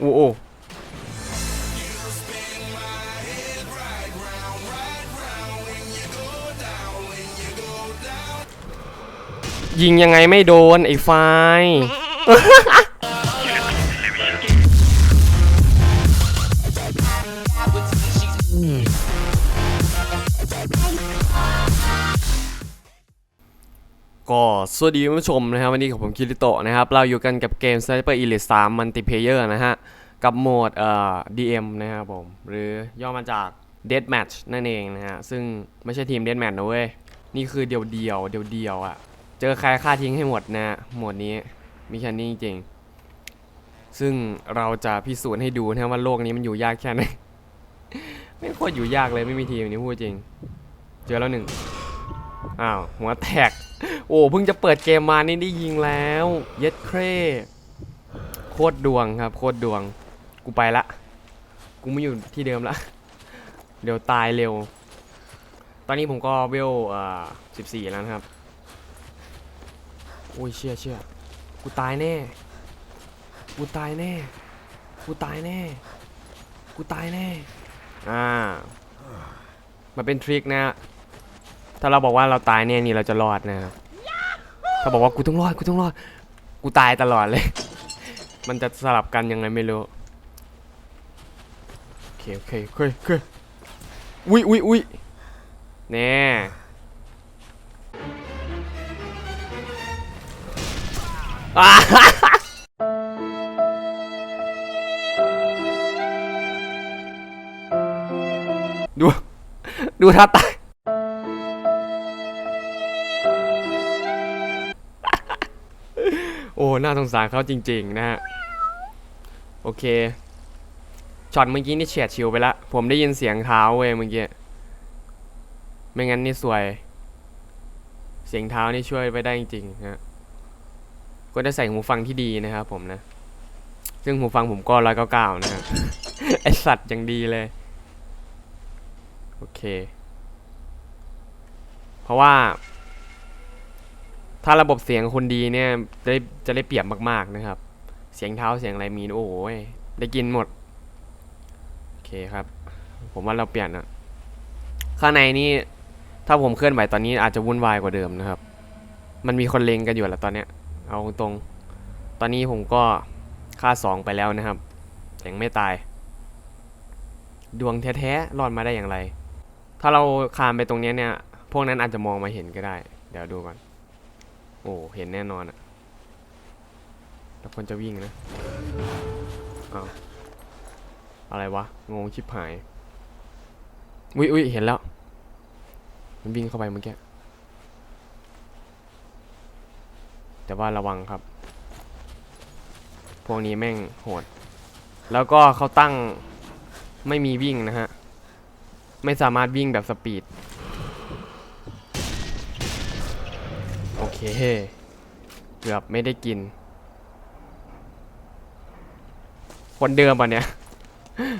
โอ้โอ้ยิงยังไงไม่โดนไอ้ไฟ ก็สวัสดีคุณผู้ชมนะครับ วันนี้กับผมคิริโตะนะครับ เราอยู่กันกับเกม Sniper Elite 3 Multiplayer นะฮะ กับโหมดเอ่อ DM นะครับผม หรือย่อมาจาก Deathmatch นั่นเองนะฮะ ซึ่งไม่ใช่ทีม Deathmatch นะเว้ย นี่คือเดียวเดียวเดียวเดียวอะเจอใครฆ่าทิ้งให้หมดนะฮะโหมดนี้มีแค่นี้จริง ซึ่งเราจะพิสูจน์ให้ดูนะว่าโลกนี้มันอยู่ยากแค่ไหนไม่โคตรอยู่ยากเลยไม่มีทีมนี้พูดจริง เจอแล้วหนึ่งอ้าวหัวแตก โอ้เพิ่งจะเปิดเกมมานี่ได้ยิงแล้ว เย็ดเครโคตรดวงครับ โคตรดวง กูไปละ กูไม่อยู่ที่เดิมละ เดี๋ยวตายเร็ว ตอนนี้ผมก็เวลอ่อสิบสี่แล้วนะครับ โอ้ยเชี่ยเชี่ยกูตายแน่ กูตายแน่ กูตายแน่ กูตายแน่ อ่า มันเป็นทริคนะ ถ้าเราบอกว่าเราตายเนี่ยนี่เราจะรอดนะครับถ้าบอกว่ากูต้องรอดกูต้องรอด กูตายตลอดเลย มันจะสลับกันยังไงไม่รู้โอเคโอเคโอเคโอเคอุ้ยอุ้ยอุ้ยแน่อ่าดู ดูท่าตาย น่าสงสารเขาจริง ๆ นะฮะ โอเค ช็อตเมื่อกี้นี่เฉียดชิวไปละ ผมได้ยินเสียงเท้าเว้ยเมื่อกี้ ไม่งั้นนี่สวย เสียงเท้านี่ช่วยไปได้จริงๆนะฮะ ก็จะใส่หูฟังที่ดีนะครับผมนะ ซึ่งหูฟังผมก็ร้อยเก้าเก้านะฮะ ไอสัตว์ยังดีเลย โอเค เพราะว่า ถ้าระบบเสียงคุณดีเนี่ยจะได้จะได้เปรียบมาก ๆนะครับ เสียงเท้าเสียงอะไรมีโอ้โหยได้กินหมด โอเคครับ ผมว่าเราเปลี่ยนอะข้างในนี่ถ้าผมเคลื่อนไหวตอนนี้อาจจะวุ่นวายกว่าเดิมนะครับ มันมีคนเลงกันอยู่แหละตอนเนี้ย เอาตรง ตอนนี้ผมก็ค่าสองไปแล้วนะครับยังไม่ตาย ดวงแท้ๆรอดมาได้อย่างไร ถ้าเราคานไปตรงนี้เนี่ย พวกนั้นอาจจะมองมาเห็นก็ได้ เดี๋ยวดูก่อน อ้เห็นแน่นอนอะแล้วคนจะวิ่งนะอ้าวอะไรวะ งงชิบหาย อุ้ยอุ้ยเห็นแล้ว มันวิ่งเข้าไปเมื่อกี้ แต่ว่าระวังครับ พวกนี้แม่งโหด แล้วก็เขาตั้งไม่มีวิ่งนะฮะ ไม่สามารถวิ่งแบบสปีด โอ เค เกือบไม่ได้กิน คนเดิมป่ะเนี่ย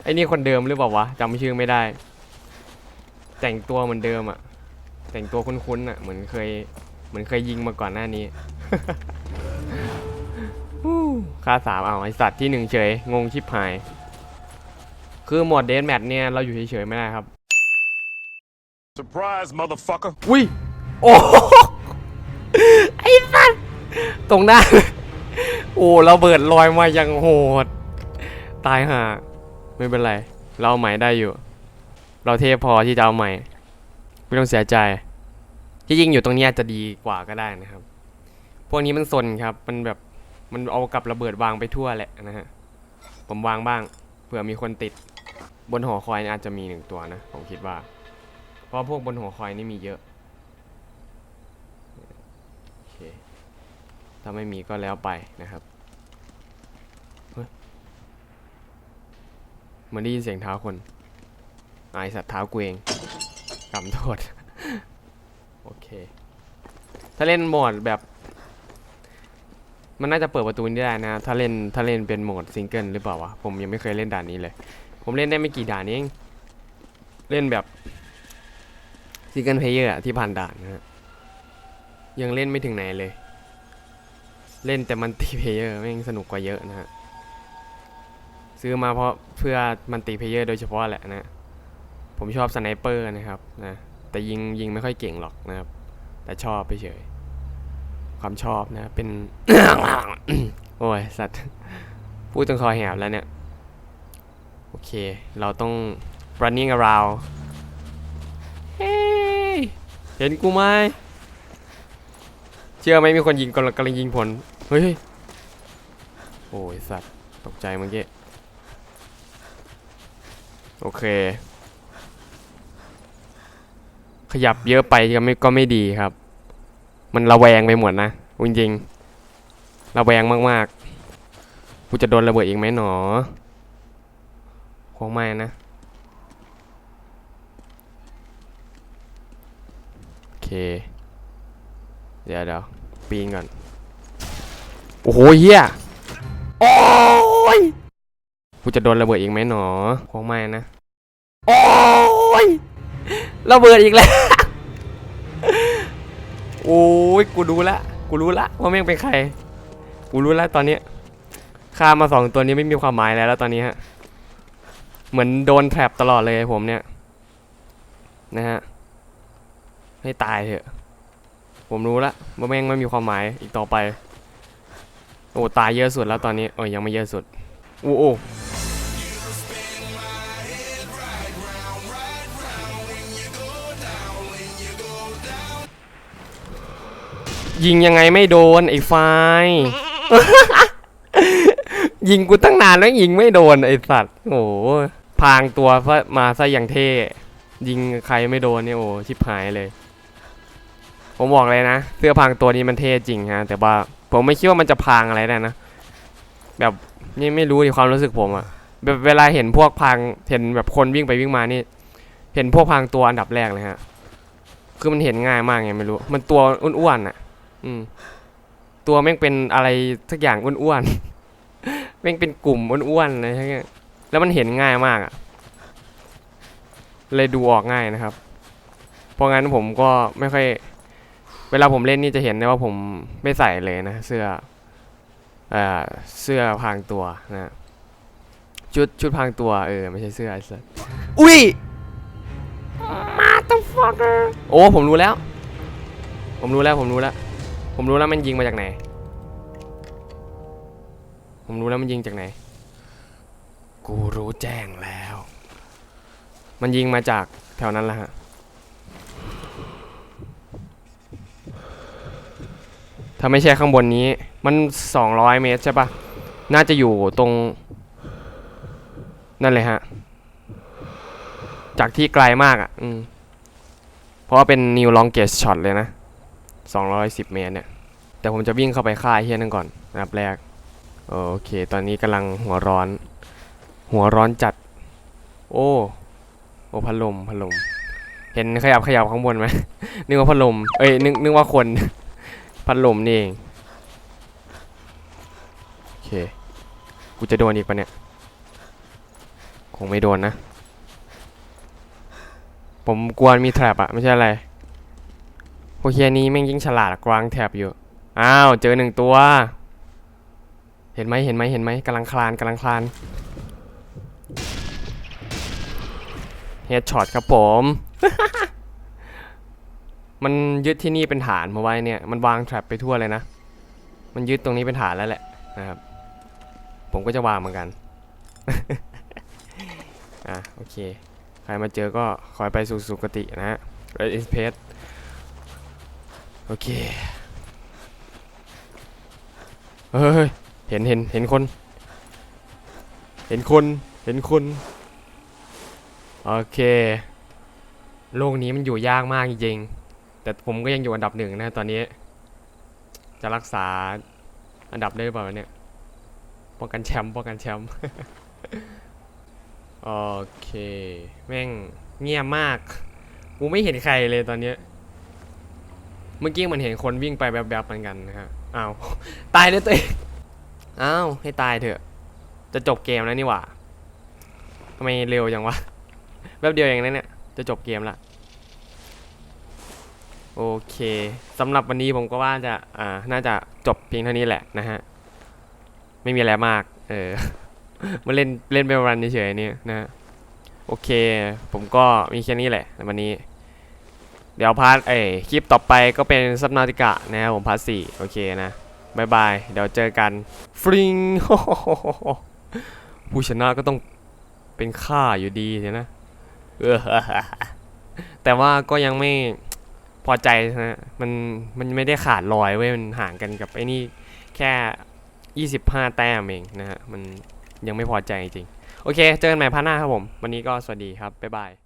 ไอ้นี่คนเดิมหรือเปล่าวะจำชื่อไม่ได้ แต่งตัวเหมือนเดิมอะแต่งตัวคุ้นๆอะเหมือนเคย เหมือนเคยยิงมาก่อนหน้านี้ฮู้ค่าสามเอาไอสัตว์ที่หนึ่งเฉย งงชิบหาย คือโหมดเดนแมทเนี่ย เราอยู่เฉยๆไม่ได้ครับ Surprise, motherfucker. อุ้ย โอ้ไอ้สัตว์ ตรงหน้า โอ้เราเบิดลอยมาอยังโหด ตายห่าไม่เป็นไร เราเอาใหม่ได้อยู่ เราเทพพอที่จะเอาใหม่ ไม่ต้องเสียใจ ที่จริงอยู่ตรงนี้อาจจะดีกว่าก็ได้นะครับ พวกนี้มันซนครับ มันแบบ มันเอากับระเบิดวางไปทั่วแหละนะฮะ ผมวางบ้าง เผื่อมีคนติด บนหอคอยอาจจะมีหนึ่งตัวนะ ผมคิดว่า เพราะพวกบนหัวคอยนี่มีเยอะ โอเค ถ้าไม่มีก็แล้วไปนะครับเหมือนได้ยินเสียงเท้าคนอายสัตว์เท้ากูเองกำโทษ โอเค ถ้าเล่นโหมดแบบ มันน่าจะเปิดประตูนี้ได้นะ ถ้าเล่นถ้าเล่นเป็นโหมดซิงเกิลหรือเปล่าวะ ผมยังไม่เคยเล่นด่านนี้เลย ผมเล่นได้ไม่กี่ด่านเอง เล่นแบบซิงเกิลเพลเยอร์ที่ผ่านด่านนะฮะยังเล่นไม่ถึงไหนเลย เล่นแต่มันติเพเยอร์แม่งสนุกกว่าเยอะนะฮะ ซื้อมาเพราะเพื่อมันติเพเยอร์โดยเฉพาะแหละนะ ผมชอบสไนเปอร์นะครับนะ แต่ยิงยิงไม่ค่อยเก่งหรอกนะครับ แต่ชอบไปเฉย ความชอบนะ เป็น โอ้ยสัตว์พูดจนคอแหบแล้วเนี่ย โอเค เราต้อง running around เฮ้เห็นกูไหมเชื่อไหมมีคนยิงกำลังกำลังยิงผล เฮ้ย โอ้ยสัตว์ ตกใจเมื่อกี้ โอเค ขยับเยอะไปก็ไม่ก็ไม่ดีครับ มันระแวงไปหมดนะจริงๆระแวงมากๆ กูจะโดนระเบิดอีกไหมหนอ คงไม่นะ โอเค เดี๋ยวเดี๋ยวปีนก่อน โอ้โหเฮียโอ้ยกูจะโดนระเบิดอีกไหมหนอคงไม่นะ โอ้ยระเบิดอีกแล้ว โอ้ยกูรู้ละ กูรู้ละว่าแม่งเป็นใคร กูรู้ละตอนเนี้ยฆ่ามาสองตัวนี้ไม่มีความหมายแล้วแล้วตอนนี้ฮะ เหมือนโดนแทรปตลอดเลยผมเนี่ย นะฮะ ให้ตายเถอะ ผมรู้ละว่าแม่งไม่มีความหมายอีกต่อไป โอ้ตายเยอะสุดแล้วตอนนี้โอ้ยยังไม่เยอะสุดโอ้โอ้ยิงยังไงไม่โดนไอ้ไฟ ยิงกูตั้งนานแล้วยิงไม่โดนไอ้สัตว์โอ้พางตัวมาซะอย่างเท่ ยิงใครไม่โดนเนี่ยโอ้ชิบหายเลย ผมบอกเลยนะ เสื้อพางตัวนี้มันเท่จริงฮะ แต่ว่า ผมไม่คิดว่ามันจะพรางอะไรได้นะ แบบนี่ไม่รู้ในความรู้สึกผมอะแบบเวลาเห็นพวกพรางเห็นแบบคนวิ่งไปวิ่งมานี่ เห็นพวกพรางตัวอันดับแรกเลยฮะ คือมันเห็นง่ายมากไงไม่รู้ มันตัวอ้วนๆอะอืม ตัวแม่งเป็นอะไรสักอย่างอ้วนๆแม่งเป็นกลุ่มอ้วนๆเลยใช่ไหมแล้วมันเห็นง่ายมากอะเลยดูออกง่ายนะครับ เพราะงั้นผมก็ไม่ค่อย เวลาผมเล่นนี่จะเห็นได้ว่าผมไม่ใส่เลยนะ เสื้อเอ่อเสื้อพรางตัวนะชุดชุดพรางตัวเออไม่ใช่เสื้อไอ้สัสอุ้ย motherfucker โอ้ผมรู้แล้ว ผมรู้แล้วผมรู้แล้ว ผมรู้แล้วมันยิงมาจากไหน ผมรู้แล้วมันยิงจากไหน กูรู้แจ้งแล้ว มันยิงมาจากแถวนั้นแหละฮะาไม่ใช่ข้างบนนี้ มัน 200 เมตรใช่ปะน่าจะอยู่ตรง นั่นเลยฮะ จากที่ไกลมากอะ อืม เพราะว่าเป็น new longest shot เลยนะ 210 เมตรเนี่ย แต่ผมจะวิ่งเข้าไปฆ่าเฮียนั่นก่อนนะครับแรก โอเค ตอนนี้กำลังหัวร้อน หัวร้อนจัด โอ้ โอ้พัดลมพัดลม เห็นขยับขยับข้างบนไหม นึกว่าพัดลม เอ้ย นึกนึกว่าคน พัดลมนี่เอง โอเค กูจะโดนอีกปะเนี่ย คงไม่โดนนะ ผมกลัวมีแทรปอะไม่ใช่อะไรพวกเฮียนี้แม่งยิ่งฉลาดกวางแทบอยู่ อ้าว เจอหนึ่งตัว เห็นไหมเห็นไหมเห็นไหมกำลังคลานกำลังคลานเฮดช็อตครับผม มันยึดที่นี่เป็นฐานมาไว้เนี่ยมันวางแทรปไปทั่วเลยนะ มันยึดตรงนี้เป็นฐานแล้วแหละนะครับ ผมก็จะวางเหมือนกัน อะโอเค ใครมาเจอก็คอยไปสู่สุคตินะฮะ Red is p a c e โอเค เฮ้ย เห็นเห็นเห็นคน เห็นคน เห็นคน โอเค โลกนี้มันอยู่ยากมากจริงๆ แต่ผมก็ยังอยู่อันดับหนึ่งนะตอนนี้ จะรักษาอันดับได้หรือเปล่าเนี่ยป้องกันแชมป์ป้องกันแชมป์โอเค แม่งเงียบมากกูไม่เห็นใครเลยตอนนี้ เมื่อกี้มันเห็นคนวิ่งไปแบบๆเหมือนกันนะฮะอ้าวตายเลยตัวเองอ้าวให้ตายเถอะ จะจบเกมแล้วนี่หว่าทำไมเร็วจังวะแป๊บเดียวเองนะเนี่ยจะจบเกมละ โอเคสำหรับวันนี้ผมก็ว่าจะอ่าน่าจะจบเพียงเท่านี้แหละนะฮะ ไม่มีอะไรมาก เออ มาเล่นเล่นไปวันเฉยๆนี่นะ โอเค ผมก็มีแค่นี้แหละในวันนี้ เดี๋ยวพาร์ทเอ้คลิปต่อไปก็เป็นซับนาติกะนะครับผมพาร์ทสี่โอเคนะบายบาย เดี๋ยวเจอกัน ฟริงผู้ชนะก็ต้องเป็นข้าอยู่ดีใช่นะแต่ว่าก็ยังไม่ พอใจนะ มันมันไม่ได้ขาดลอยเว้ย มันห่างกันกับไอ้นี่แค่ 25 แต้มเองนะฮะ มันยังไม่พอใจจริง โอเค เจอกันใหม่พาร์ทหน้าครับผม วันนี้ก็สวัสดีครับ บ๊ายบาย